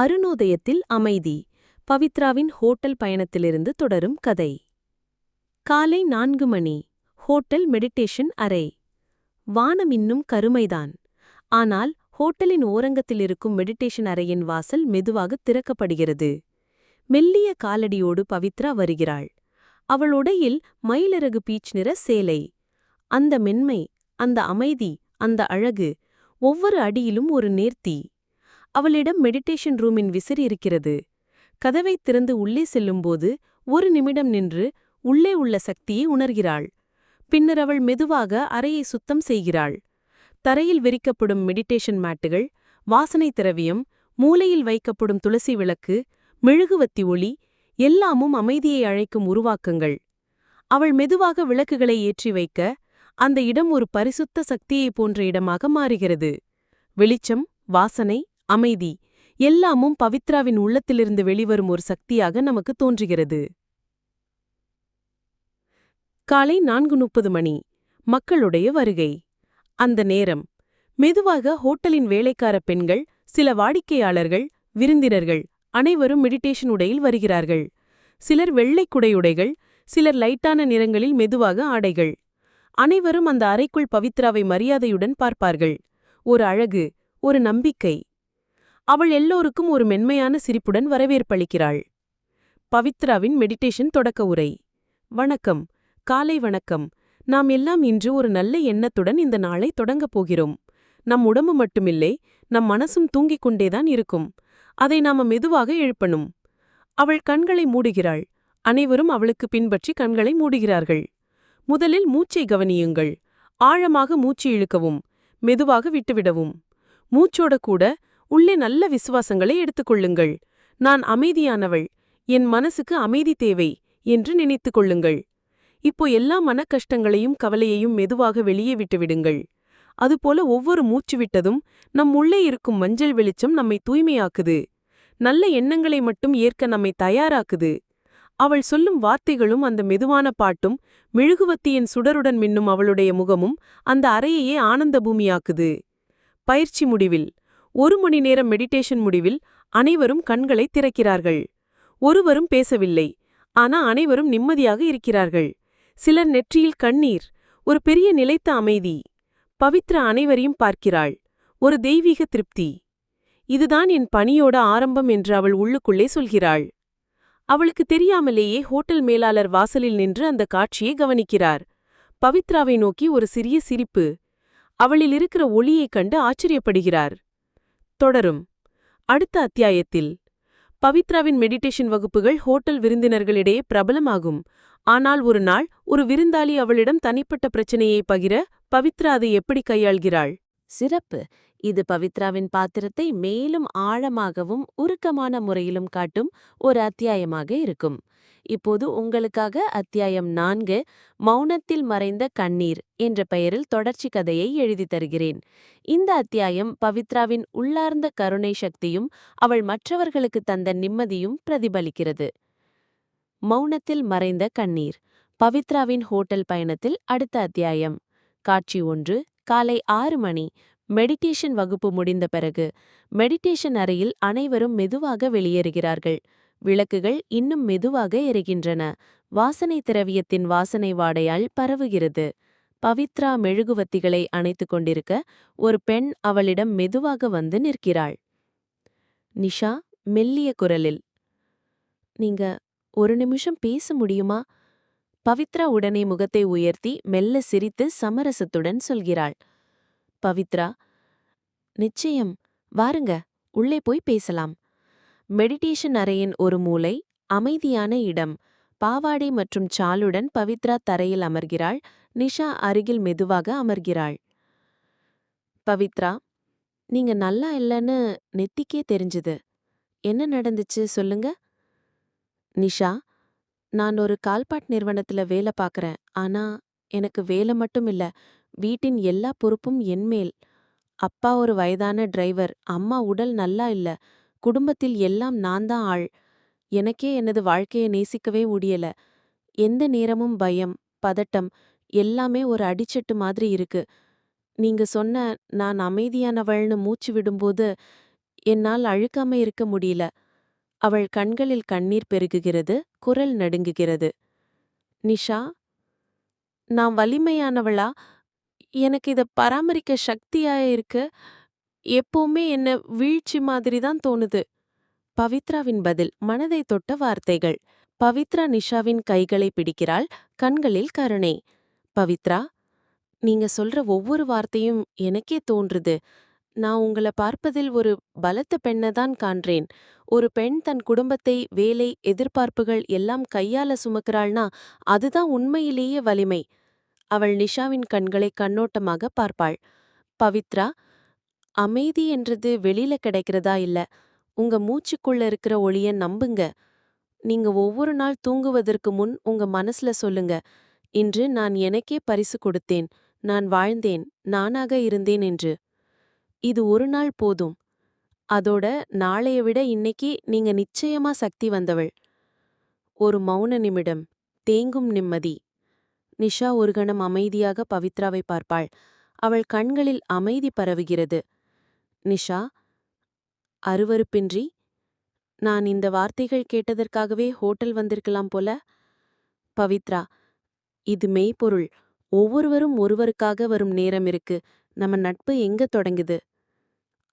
அருணோதயத்தில் அமைதி. பவித்ராவின் ஹோட்டல் பயணத்திலிருந்து தொடரும் கதை. காலை நான்கு மணி. ஹோட்டல் மெடிடேஷன் அறை. வானம் இன்னும் கருமைதான். ஆனால் ஹோட்டலின் ஓரங்கத்தில் இருக்கும் மெடிடேஷன் அறையின் வாசல் மெதுவாக திறக்கப்படுகிறது. மெல்லிய காலடியோடு பவித்ரா வருகிறாள். அவள் உடையில் மயிலரகு பீச் நிற சேலை. அந்த மென்மை அந்த அமைதி அந்த அழகு ஒவ்வொரு அடியிலும் ஒரு நேர்த்தி. அவளிடம் மெடிடேஷன் ரூமின் விசிறி இருக்கிறது. கதவைத் திறந்து உள்ளே செல்லும்போது ஒரு நிமிடம் நின்று உள்ளே உள்ள சக்தியை உணர்கிறாள். பின்னர் அவள் மெதுவாக அறையை சுத்தம் செய்கிறாள். தரையில் விரிக்கப்படும் மெடிடேஷன் மேட்டுகள் வாசனை திரவியம் மூலையில் வைக்கப்படும் துளசி விளக்கு மெழுகுவத்தி ஒளி எல்லாமும் அமைதியை அழைக்கும் உருவாக்கங்கள். அவள் மெதுவாக விளக்குகளை ஏற்றி வைக்க அந்த இடம் ஒரு பரிசுத்த சக்தியைப் போன்ற இடமாக மாறுகிறது. வெளிச்சம் வாசனை அமைதி. எல்லாமும் பவித்ராவின் உள்ளத்திலிருந்து வெளிவரும் ஒரு சக்தியாக நமக்கு தோன்றுகிறது. காலை நான்கு முப்பது மணி. மக்களுடைய வருகை. அந்த நேரம். மெதுவாக ஹோட்டலின் வேலைக்கார பெண்கள் சில வாடிக்கையாளர்கள் விருந்தினர்கள் அனைவரும் மெடிடேஷன் உடையில் வருகிறார்கள். சிலர் வெள்ளை குடையுடைகள் சிலர் லைட்டான நிறங்களில் மெதுவாக ஆடைகள். அனைவரும் அந்த அறைக்குள் பவித்ராவை மரியாதையுடன் பார்ப்பார்கள். ஒரு அழகு ஒரு நம்பிக்கை. அவள் எல்லோருக்கும் ஒரு மென்மையான சிரிப்புடன் வரவேற்பளிக்கிறாள். பவித்ராவின் மெடிடேஷன் தொடக்க உரை. வணக்கம். காலை வணக்கம். நாம் எல்லாம் இன்று ஒரு நல்ல எண்ணத்துடன் இந்த நாளை தொடங்கப் போகிறோம். நம் உடம்பு மட்டுமில்லை நம் மனசும் தூங்கிக் கொண்டேதான் இருக்கும். அதை நாம மெதுவாக எழுப்பணும். அவள் கண்களை மூடுகிறாள். அனைவரும் அவளுக்கு பின்பற்றி கண்களை மூடுகிறார்கள். முதலில் மூச்சை கவனியுங்கள். ஆழமாக மூச்சு இழுக்கவும் மெதுவாக விட்டுவிடவும். மூச்சோட கூட உள்ளே நல்ல விசுவாசங்களை எடுத்துக்கொள்ளுங்கள். நான் அமைதியானவள். என் மனசுக்கு அமைதி தேவை என்று நினைத்துக் கொள்ளுங்கள். இப்போ எல்லா மனக்கஷ்டங்களையும் கவலையையும் மெதுவாக வெளியே விட்டுவிடுங்கள். அதுபோல ஒவ்வொரு மூச்சு விட்டதும் நம் உள்ளே இருக்கும் மஞ்சள் வெளிச்சம் நம்மை தூய்மையாக்குது. நல்ல எண்ணங்களை மட்டும் ஏற்க நம்மை தயாராக்குது. அவள் சொல்லும் வார்த்தைகளும் அந்த மெதுவான பாட்டும் மெழுகுவத்தியின் சுடருடன் மின்னும் அவளுடைய முகமும் அந்த அறையையே ஆனந்த பூமியாக்குது. பயிற்சி முடிவில் ஒரு மணி நேரம் மெடிடேஷன் முடிவில் அனைவரும் கண்களை திறக்கிறார்கள். ஒருவரும் பேசவில்லை. ஆனா அனைவரும் நிம்மதியாக இருக்கிறார்கள். சிலர் நெற்றியில் கண்ணீர். ஒரு பெரிய நிலைத்த அமைதி. பவித்ர அனைவரையும் பார்க்கிறாள். ஒரு தெய்வீக திருப்தி. இதுதான் என் பணியோட ஆரம்பம் என்று அவள் உள்ளுக்குள்ளே சொல்கிறாள். அவளுக்கு தெரியாமலேயே ஹோட்டல் மேலாளர் வாசலில் நின்று அந்த காட்சியை கவனிக்கிறார். பவித்ராவை நோக்கி ஒரு சிறிய சிரிப்பு. அவளில் இருக்கிற ஒளியைக் கண்டு ஆச்சரியப்படுகிறார். தொடரும். அடுத்த அத்தியாயத்தில் பவித்ராவின் மெடிடேஷன் வகுப்புகள் ஹோட்டல் விருந்தினர்களிடையே பிரபலமாகும். ஆனால் ஒரு நாள் ஒரு விருந்தாளி அவளிடம் தனிப்பட்ட பிரச்சனையை பகிர பவித்ரா அதை எப்படி கையாள்கிறாள்? சிறப்பு. இது பவித்ராவின் பாத்திரத்தை மேலும் ஆழமாகவும் உருக்கமான முறையிலும் காட்டும் ஒரு அத்தியாயமாக இருக்கும். இப்போது உங்களுக்காக அத்தியாயம் நான்கு மௌனத்தில் மறைந்த கண்ணீர் என்ற பெயரில் தொடர்ச்சி கதையை எழுதி தருகிறேன். இந்த அத்தியாயம் பவித்ராவின் உள்ளார்ந்த கருணை சக்தியும் அவள் மற்றவர்களுக்கு தந்த நிம்மதியும் பிரதிபலிக்கிறது. மௌனத்தில் மறைந்த கண்ணீர். பவித்ராவின் ஹோட்டல் பயணத்தில் அடுத்த அத்தியாயம். காட்சி ஒன்று காலை ஆறு மணி. மெடிடேஷன் வகுப்பு முடிந்த பிறகு மெடிடேஷன் அறையில் அனைவரும் மெதுவாக வெளியேறுகிறார்கள். விளக்குகள் இன்னும் மெதுவாக எரிகின்றன. வாசனை திரவியத்தின் வாசனை வாடையால் பரவுகிறது. பவித்ரா மெழுகுவத்திகளை அணைத்துக் கொண்டிருக்க ஒரு பெண் அவளிடம் மெதுவாக வந்து நிற்கிறாள். நிஷா மெல்லிய குரலில் நீங்க ஒரு நிமிஷம் பேச முடியுமா? பவித்ரா உடனே முகத்தை உயர்த்தி மெல்ல சிரித்து சமரசத்துடன் சொல்கிறாள். பவித்ரா நிச்சயம். வாருங்க உள்ளே போய் பேசலாம். மெடிடேஷன் அறையின் ஒரு மூலை அமைதியான இடம். பாவாடை மற்றும் சாலுடன் பவித்ரா தரையில் அமர்கிறாள். நிஷா அருகில் மெதுவாக அமர்கிறாள். பவித்ரா நீங்க நல்லா இல்லைன்னு நெத்திக்கே தெரிஞ்சுது. என்ன நடந்துச்சு சொல்லுங்க. நிஷா நான் ஒரு கால்பாட் நிறுவனத்துல வேலை பார்க்குறேன் ஆனா எனக்கு வேலை மட்டும் இல்ல. வீட்டின் எல்லா பொறுப்பும் என்மேல் அப்பா ஒரு வயதான டிரைவர். அம்மா உடல் நல்லா இல்ல. குடும்பத்தில் எல்லாம் நான் தான் ஆள். எனக்கே எனது வாழ்க்கைய நேசிக்கவே முடியல. எந்த நேரமும் பயம் பதட்டம் எல்லாமே ஒரு அடிச்சட்டு மாதிரி இருக்கு. நீங்க சொன்ன நான் அமைதியானவள்னு மூச்சு விடும்போது என்னால் அழுக்காம இருக்க முடியல. அவள் கண்களில் கண்ணீர் பெருகுகிறது குரல் நடுங்குகிறது. நிஷா நான் வலிமையானவளா? எனக்கு இத பராமரிக்க சக்தியா இருக்கு? எப்பவுமே என்ன வீழ்ச்சி மாதிரி தான் தோணுது. பவித்ராவின் பதில் மனதை தொட்ட வார்த்தைகள். பவித்ரா நிஷாவின் கைகளை பிடிக்கிறாள் கண்களில் கருணை. பவித்ரா நீங்க சொல்ற ஒவ்வொரு வார்த்தையும் எனக்கே தோன்றுது. நான் உங்கள பார்ப்பதில் ஒரு பலத்த பெண்ணை தான் காண்றேன். ஒரு பெண் தன் குடும்பத்தை வேலை எதிர்பார்ப்புகள் எல்லாம் கையால சுமக்கிறாள்னா அதுதான் உண்மையிலேயே வலிமை. அவள் நிஷாவின் கண்களை கண்ணோட்டமாக பார்ப்பாள். பவித்ரா அமைதி என்றது வெளியில கிடைக்கிறதா இல்ல? உங்க மூச்சுக்குள்ள இருக்கிற ஒளிய நம்புங்க. நீங்க ஒவ்வொரு நாள் தூங்குவதற்கு முன் உங்க மனசுல சொல்லுங்க. இன்று நான் எனக்கே பரிசு கொடுத்தேன். நான் வாழ்ந்தேன். நானாக இருந்தேன் என்று. இது ஒரு நாள் போதும். அதோட நாளைய விட இன்னைக்கு நீங்க நிச்சயமா சக்தி வந்தவள். ஒரு மௌன நிமிடம். தேங்கும் நிம்மதி. நிஷா ஒரு கணம் அமைதியாக பவித்ராவை பார்ப்பாள். அவள் கண்களில் அமைதி பரவுகிறது. நிஷா அருவருப்பின்றி நான் இந்த வார்த்தைகள் கேட்டதற்காகவே ஹோட்டல் வந்திருக்கலாம் போல. பவித்ரா இது மெய்ப்பொருள் ஒவ்வொருவரும் ஒருவருக்காக வரும் நேரம் இருக்கு. நம்ம நட்பு எங்க தொடங்குது?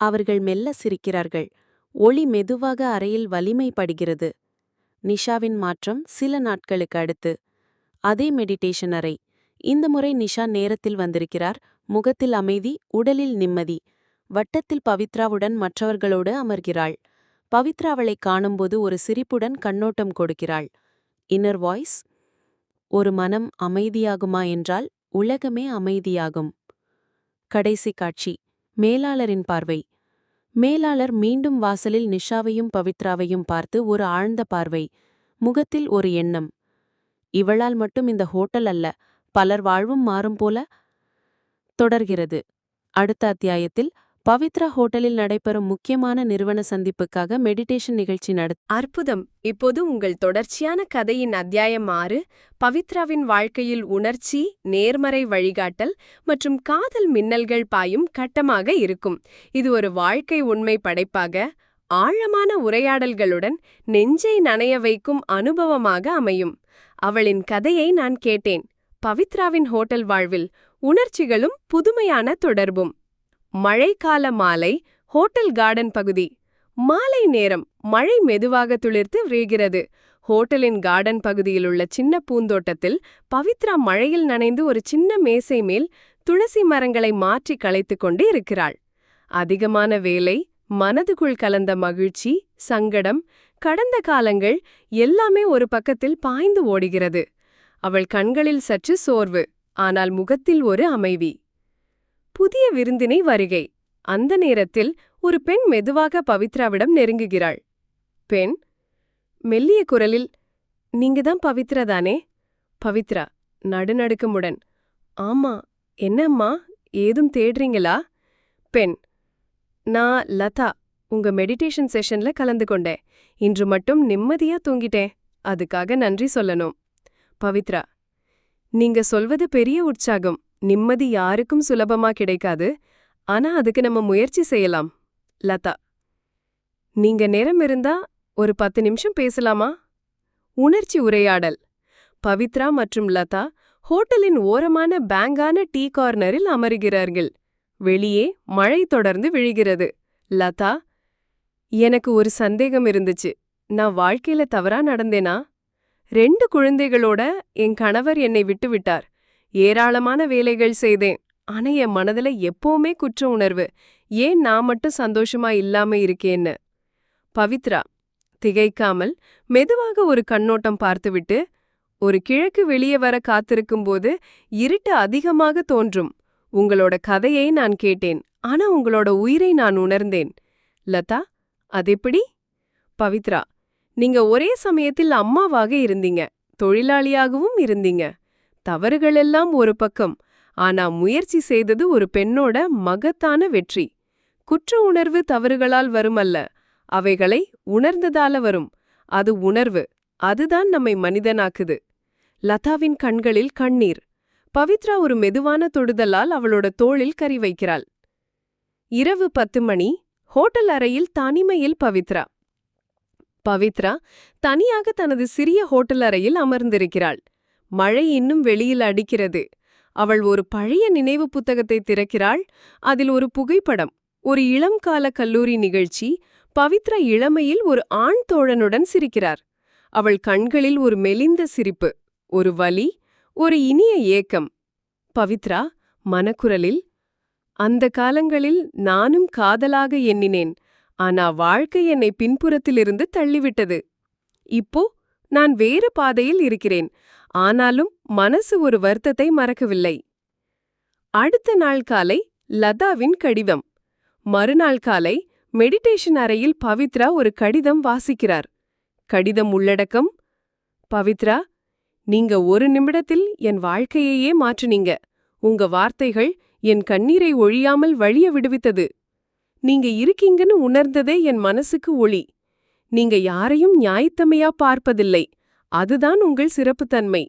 அவர்கள் மெல்ல சிரிக்கிறார்கள். ஒளி மெதுவாக அறையில் வலிமை படுகிறது நிஷாவின் மாற்றம் சில நாட்களுக்கு அடுத்து. அதே மெடிடேஷன் அறை. இந்த முறை நிஷா நேரத்தில் வந்திருக்கிறார். முகத்தில் அமைதி உடலில் நிம்மதி. வட்டத்தில் பவித்ராவுடன் மற்றவர்களோடு அமர்கிறாள். பவித்ராவளை காணும்போது ஒரு சிரிப்புடன் கண்ணோட்டம் கொடுக்கிறாள். இன்னர் வாய்ஸ் ஒரு மனம் அமைதியாகுமா என்றால் உலகமே அமைதியாகும். கடைசி காட்சி. மேலாளரின் பார்வை. மேலாளர் மீண்டும் வாசலில் நிஷாவையும் பவித்ராவையும் பார்த்து ஒரு ஆழ்ந்த பார்வை. முகத்தில் ஒரு எண்ணம். இவளால் மட்டும் இந்த ஹோட்டல் அல்ல பலர் வாழ்வும் மாறும் போல? தொடர்கிறது. அடுத்த அத்தியாயத்தில் பவித்ரா ஹோட்டலில் நடைபெறும் முக்கியமான நிறுவன சந்திப்புக்காக மெடிடேஷன் நிகழ்ச்சி நட அற்புதம். இப்போது உங்கள் தொடர்ச்சியான கதையின் அத்தியாயம் ஆறு பவித்ராவின் வாழ்க்கையில் உணர்ச்சி நேர்மறை வழிகாட்டல் மற்றும் காதல் மின்னல்கள் பாயும் கட்டமாக இருக்கும். இது ஒரு வாழ்க்கை உண்மை படைப்பாக ஆழமான உரையாடல்களுடன் நெஞ்சை நனைய வைக்கும் அனுபவமாக அமையும். அவளின் கதையை நான் கேட்டேன். பவித்ராவின் ஹோட்டல் வாழ்வில் உணர்ச்சிகளும் புதுமையான தொடர்பும். மழைக்கால மாலை ஹோட்டல் கார்டன் பகுதி. மாலை நேரம் மழை மெதுவாக துளிர்த்து விழுகிறது ஹோட்டலின் கார்டன் பகுதியில் உள்ள சின்ன பூந்தோட்டத்தில் பவித்ரா மழையில் நனைந்து ஒரு சின்ன மேசை மேல் துளசி மரங்களை மாற்றி களைத்து கொண்டு இருக்கிறாள். அதிகமான வேலை மனதுக்குள் கலந்த மகிழ்ச்சி சங்கடம் கடந்த காலங்கள் எல்லாமே ஒரு பக்கத்தில் பாய்ந்து ஓடுகிறது. அவள் கண்களில் சற்று சோர்வு ஆனால் முகத்தில் ஒரு அமைவி புதிய விருந்தினை வருகை. அந்த நேரத்தில் ஒரு பெண் மெதுவாக பவித்ராவிடம் நெருங்குகிறாள். பெண் மெல்லிய குரலில் நீங்க தான் பவித்ரா தானே? பவித்ரா நடுநடுக்கமுடன். ஆமா என்னம்மா ஏதும் தேடுறீங்களா? பெண் நான் லதா உங்க மெடிடேஷன் செஷன்ல கலந்து கொண்டேன். இன்று மட்டும் நிம்மதியா தூங்கிட்டேன். அதுக்காக நன்றி சொல்லணும். பவித்ரா நீங்க சொல்வது பெரிய உற்சாகம். நிம்மதி யாருக்கும் சுலபமா கிடைக்காது. ஆனா அதுக்கு நம்ம முயற்சி செய்யலாம். லதா நீங்க நேரம் இருந்தா ஒரு பத்து நிமிஷம் பேசலாமா? உணர்ச்சி உரையாடல். பவித்ரா மற்றும் லதா ஹோட்டலின் ஓரமான பேங்கான டீ கார்னரில் அமருகிறார்கள். வெளியே மழை தொடர்ந்து விழுகிறது. லதா எனக்கு ஒரு சந்தேகம் இருந்துச்சு. நான் வாழ்க்கையில தவறா நடந்தேனா? ரெண்டு குழந்தைகளோட என் கணவர் என்னை விட்டுவிட்டார். ஏராளமான வேலைகள் செய்தேன். ஆனா என் மனதுல எப்பவுமே குற்ற உணர்வு. ஏன் நான் மட்டும் சந்தோஷமா இல்லாம இருக்கேன்னு? பவித்ரா திகைக்காமல் மெதுவாக ஒரு கண்ணோட்டம் பார்த்துவிட்டு ஒரு கிழக்கு வெளியே வர காத்திருக்கும் போது இருட்டு அதிகமாக தோன்றும். உங்களோட கதையை நான் கேட்டேன். ஆனா உங்களோட உயிரை நான் உணர்ந்தேன். லதா அதெப்படி பவித்ரா நீங்க ஒரே சமயத்தில் அம்மாவாக இருந்தீங்க. தொழிலாளியாகவும் இருந்தீங்க. தவறுகளெல்லாம் ஒரு பக்கம் ஆனா முயற்சி செய்தது ஒரு பெண்ணோட மகத்தான வெற்றி. குற்ற உணர்வு தவறுகளால் வருமல்ல அவைகளை உணர்ந்ததால வரும். அது உணர்வு அதுதான் நம்மை மனிதனாக்குது. லதாவின் கண்களில் கண்ணீர். பவித்ரா ஒரு மெதுவான தொடுதலால் அவளோட தோளில் கறி வைக்கிறாள். இரவு பத்து மணி ஹோட்டல் அறையில் தனிமையில் பவித்ரா. பவித்ரா தனியாக தனது சிறிய ஹோட்டல் அறையில் அமர்ந்திருக்கிறாள். மழை இன்னும் வெளியில் அடிக்கிறது. அவள் ஒரு பழைய நினைவு புத்தகத்தை திறக்கிறாள். அதில் ஒரு புகைப்படம் ஒரு இளம் கால கல்லூரி நிகழ்ச்சி பவித்ரா இளமையில் ஒரு ஆண் தோழனுடன் சிரிக்கிறார். அவள் கண்களில் ஒரு மெலிந்த சிரிப்பு ஒரு வலி ஒரு இனிய ஏக்கம். பவித்ரா மனக்குரலில் அந்த காலங்களில் நானும் காதலாக எண்ணினேன். ஆனா வாழ்க்கை என்னை பின்புறத்திலிருந்து தள்ளிவிட்டது. இப்போ நான் வேறு பாதையில் இருக்கிறேன். ஆனாலும் மனசு ஒரு வருத்தத்தை மறக்கவில்லை. அடுத்த நாள் காலை லதாவின் கடிதம். மறுநாள் காலை மெடிடேஷன் அறையில் பவித்ரா ஒரு கடிதம் வாசிக்கிறார். கடிதம் உள்ளடக்கம் பவித்ரா நீங்க ஒரு நிமிடத்தில் என் வாழ்க்கையையே மாற்றினீங்க. உங்க வார்த்தைகள் என் கண்ணீரை ஒழியாமல் வழிய விடுவித்தது. நீங்க இருக்கீங்கன்னு உணர்ந்ததே என் மனசுக்கு ஒளி. நீங்க யாரையும் நியாயத்தமையா பார்ப்பதில்லை. அதுதான் உங்கள் சிறப்புத்தன்மை.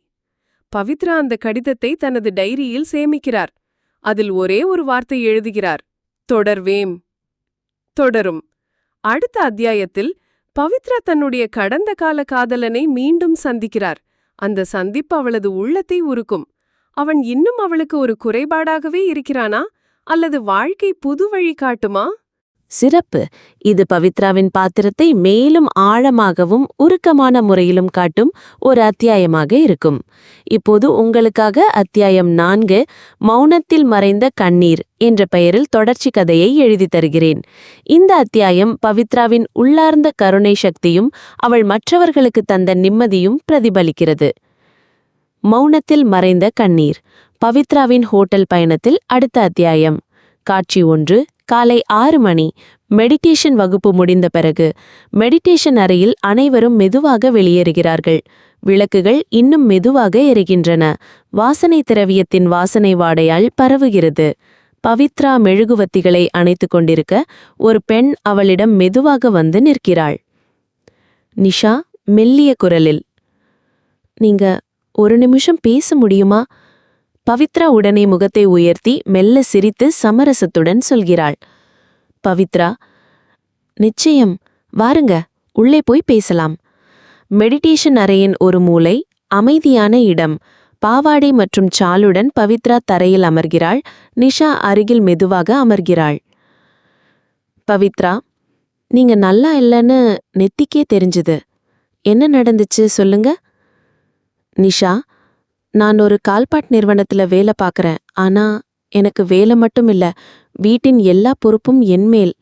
பவித்ரா அந்த கடிதத்தை தனது டைரியில் சேமிக்கிறார். அதில் ஒரே ஒரு வார்த்தை எழுதுகிறார். தொடர்வேம். தொடரும். அடுத்த அத்தியாயத்தில் பவித்ரா தன்னுடைய கடந்த கால காதலனை மீண்டும் சந்திக்கிறார். அந்த சந்திப்பு அவளது உள்ளத்தை உருக்கும். அவன் இன்னும் அவளுக்கு ஒரு குறைபாடாகவே இருக்கிறானா? அல்லது வாழ்க்கை புது வழி காட்டுமா? சிறப்பு. இது பவித்ராவின் பாத்திரத்தை மேலும் ஆழமாகவும் உருக்கமான முறையிலும் காட்டும் ஒரு அத்தியாயமாக இருக்கும். இப்போது உங்களுக்காக அத்தியாயம் நான்கு மௌனத்தில் மறைந்த கண்ணீர் என்ற பெயரில் தொடர்ச்சி கதையை எழுதி தருகிறேன். இந்த அத்தியாயம் பவித்ராவின் உள்ளார்ந்த கருணை சக்தியும் அவள் மற்றவர்களுக்கு தந்த நிம்மதியும் பிரதிபலிக்கிறது. மௌனத்தில் மறைந்த கண்ணீர் பவித்ராவின் ஹோட்டல் பயணத்தில் அடுத்த அத்தியாயம். காட்சி ஒன்று காலை ஆறு மணி. மெடிடேஷன் வகுப்பு முடிந்த பிறகு மெடிடேஷன் அறையில் அனைவரும் மெதுவாக வெளியேறுகிறார்கள். விளக்குகள் இன்னும் மெதுவாக எரிகின்றன. வாசனை திரவியத்தின் வாசனை வாடையால் பரவுகிறது. பவித்ரா மெழுகுவத்திகளை அணைத்துக் கொண்டிருக்க ஒரு பெண் அவளிடம் மெதுவாக வந்து நிற்கிறாள். நிஷா மெல்லிய குரலில் நீங்க ஒரு நிமிஷம் பேச முடியுமா? பவித்ரா உடனே முகத்தை உயர்த்தி மெல்ல சிரித்து சமரசத்துடன் சொல்கிறாள். பவித்ரா நிச்சயம். வாருங்க உள்ளே போய் பேசலாம். மெடிடேஷன் அறையின் ஒரு மூலை அமைதியான இடம். பாவாடை மற்றும் சாலுடன் பவித்ரா தரையில் அமர்கிறாள். நிஷா அருகில் மெதுவாக அமர்கிறாள். பவித்ரா நீங்க நல்லா இல்லைன்னு நெத்திக்கே தெரிஞ்சுது. என்ன நடந்துச்சு? சொல்லுங்க. நிஷா நான் ஒரு கால்பாட் நிறுவனத்துல வேலை பார்க்குறேன் ஆனா எனக்கு வேலை மட்டும் இல்ல வீட்டின் எல்லா பொறுப்பும் என்மேல்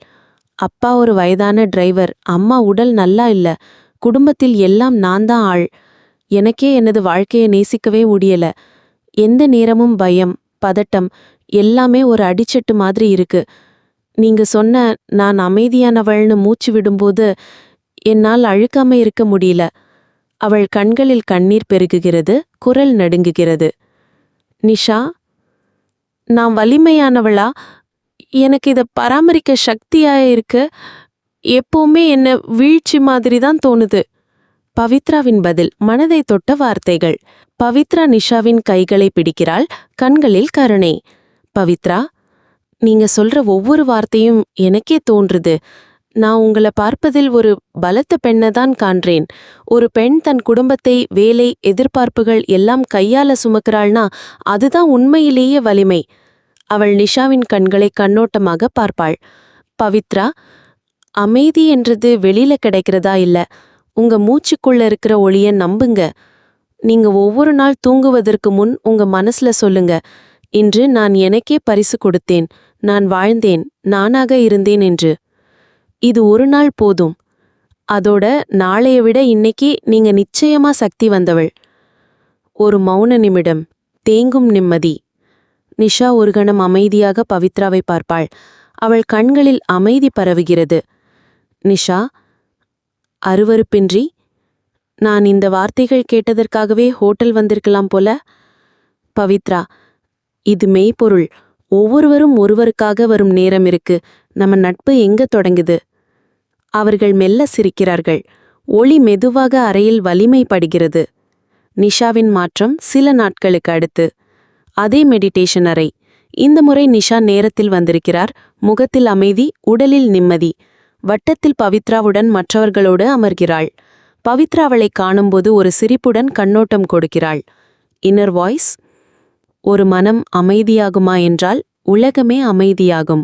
அப்பா ஒரு வயதான டிரைவர் அம்மா உடல் நல்லா இல்ல குடும்பத்தில் எல்லாம் நான் தான் ஆள். எனக்கே எனது வாழ்க்கையை நேசிக்கவே முடியல. எந்த நேரமும் பயம் பதட்டம் எல்லாமே ஒரு அடிச்சட்டு மாதிரி இருக்கு. நீங்க சொன்ன நான் அமைதியானவள்னு மூச்சு விடும்போது என்னால் அழுக்காம இருக்க முடியல. அவள் கண்களில் கண்ணீர் பெருகுகிறது குரல் நடுங்குகிறது. நிஷா நான் வலிமையானவளா? எனக்கு இதை பராமரிக்க சக்தியா இருக்கு. எப்போவுமே என்ன வீழ்ச்சி மாதிரி தான் தோணுது. பவித்ராவின் பதில் மனதை தொட்ட வார்த்தைகள். பவித்ரா நிஷாவின் கைகளை பிடிக்கிறாள் கண்களில் கருணை. பவித்ரா நீங்க சொல்ற ஒவ்வொரு வார்த்தையும் எனக்கே தோன்றுது. நான் உங்களை பார்ப்பதில் ஒரு பலத்த பெண்ணை தான் காண்றேன். ஒரு பெண் தன் குடும்பத்தை வேலை எதிர்பார்ப்புகள் எல்லாம் கையால சுமக்கிறாள்னா அதுதான் உண்மையிலேயே வலிமை. அவள் நிஷாவின் கண்களை கண்ணோட்டமாக பார்ப்பாள். பவித்ரா அமைதி என்றது வெளியில கிடைக்கிறதா இல்ல? உங்க மூச்சுக்குள்ள இருக்கிற ஒளிய நம்புங்க. நீங்க ஒவ்வொரு நாள் தூங்குவதற்கு முன் உங்க மனசுல சொல்லுங்க. இன்று நான் எனக்கே பரிசு கொடுத்தேன். நான் வாழ்ந்தேன். நானாக இருந்தேன் என்று. இது ஒரு நாள் போதும். அதோட நாளைய விட இன்னைக்கு நீங்க நிச்சயமா சக்தி வந்தவள். ஒரு மௌன நிமிடம் தேங்கும் நிம்மதி. நிஷா ஒரு கணம் அமைதியாக பவித்ராவை பார்ப்பாள். அவள் கண்களில் அமைதி பரவுகிறது. நிஷா அருவருப்பின்றி நான் இந்த வார்த்தைகள் கேட்டதற்காகவே ஹோட்டல் வந்திருக்கலாம் போல. பவித்ரா இது மெய்ப்பொருள். ஒவ்வொருவரும் ஒருவருக்காக வரும் நேரம் இருக்கு. நம்ம நட்பு எங்க தொடங்குது? அவர்கள் மெல்ல சிரிக்கிறார்கள். ஒளி மெதுவாக அறையில் வலிமைப்படுகிறது. நிஷாவின் மாற்றம் சில நாட்களுக்கு அடுத்து. அதே மெடிடேஷன் அறை. இந்த முறை நிஷா நேரத்தில் வந்திருக்கிறார். முகத்தில் அமைதி உடலில் நிம்மதி. வட்டத்தில் பவித்ராவுடன் மற்றவர்களோடு அமர்கிறாள். பவித்ரா அவளை காணும்போது ஒரு சிரிப்புடன் கண்ணோட்டம் கொடுக்கிறாள். இன்னர் வாய்ஸ் ஒரு மனம் அமைதியாகுமா என்றால் உலகமே அமைதியாகும்.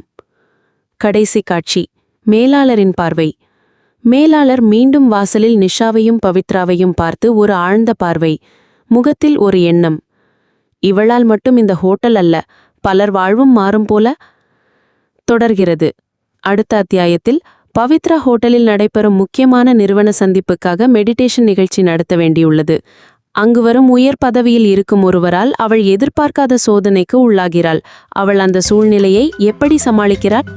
கடைசி காட்சி. மேலாளரின் பார்வை. மேலாளர் மீண்டும் வாசலில் நிஷாவையும் பவித்ராவையும் பார்த்து ஒரு ஆழ்ந்த பார்வை முகத்தில் ஒரு எண்ணம். இவளால் மட்டும் இந்த ஹோட்டல் அல்ல பலர் வாழ்வும் மாறும் போல தொடர்கிறது. அடுத்த அத்தியாயத்தில் பவித்ரா ஹோட்டலில் நடைபெறும் முக்கியமான நிறுவன சந்திப்புக்காக மெடிடேஷன் நிகழ்ச்சி நடத்த வேண்டியுள்ளது. அங்கு வரும் உயர் பதவியில் இருக்கும் ஒருவரால் அவள் எதிர்பார்க்காத சோதனைக்கு உள்ளாகிறாள். அவள் அந்த சூழ்நிலையை எப்படி சமாளிக்கிறாள்?